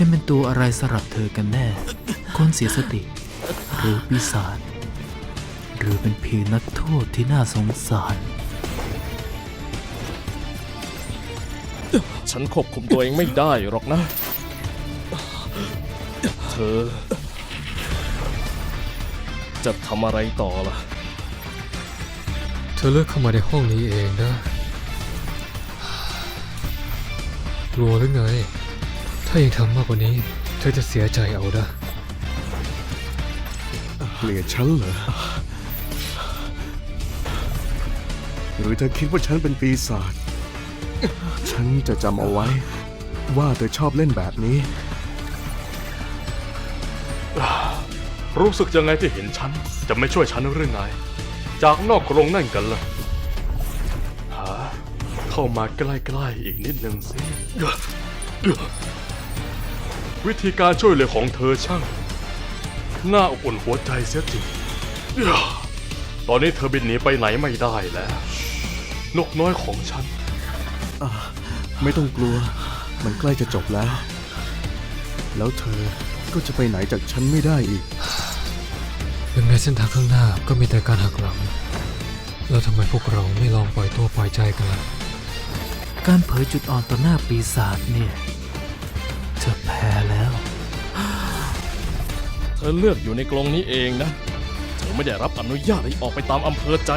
ฉันเป็นตัวอะไรสำหรับเธอกันแน่ คนเสียสติ หรือปีศาจหรือเป็นเพียงนักโทษที่น่าสงสาร ฉันควบคุมตัวเองไม่ได้หรอกนะ เธอ จะทำอะไรต่อล่ะ เธอเลือกเข้ามาในห้องนี้เองนะ กลัวหรือไง ถ้ายังทำมากกว่านี้ เธอจะเสียใจเอานะเกลียดฉันเหรอ หรือเธอคิดว่าฉันเป็นปีศาจ ฉันจะจำเอาไว้ ว่าเธอชอบเล่นแบบนี้ รู้สึกยังไงที่เห็นฉัน จะไม่ช่วยฉันหรือไง จากนอกกรงนั่นกันล่ะหาเข้ามาใกล้ๆอีกนิดหนึ่งสิ วิธีการช่วยเหลือของเธอช่างน่าอบอุ่นหัวใจเสียจริง ตอนนี้เธอบินหนีไปไหนไม่ได้แล้ว นกน้อยของฉัน ไม่ต้องกลัว มันใกล้จะจบแล้ว แล้วเธอก็จะไปไหนจากฉันไม่ได้อีก ยังไงเส้นทางข้างหน้าก็มีแต่การหักหลัง แล้วทำไมพวกเราไม่ลองปล่อยตัวปล่อยใจกันล่ะ การเผยจุดอ่อนต่อหน้าปีศาจเนี่ยเธอแพ้แล้ว เธอเลือกอยู่ในกรงนี้เองนะ เธอไม่ได้รับอนุญาตให้ออกไปตามอำเภอใจ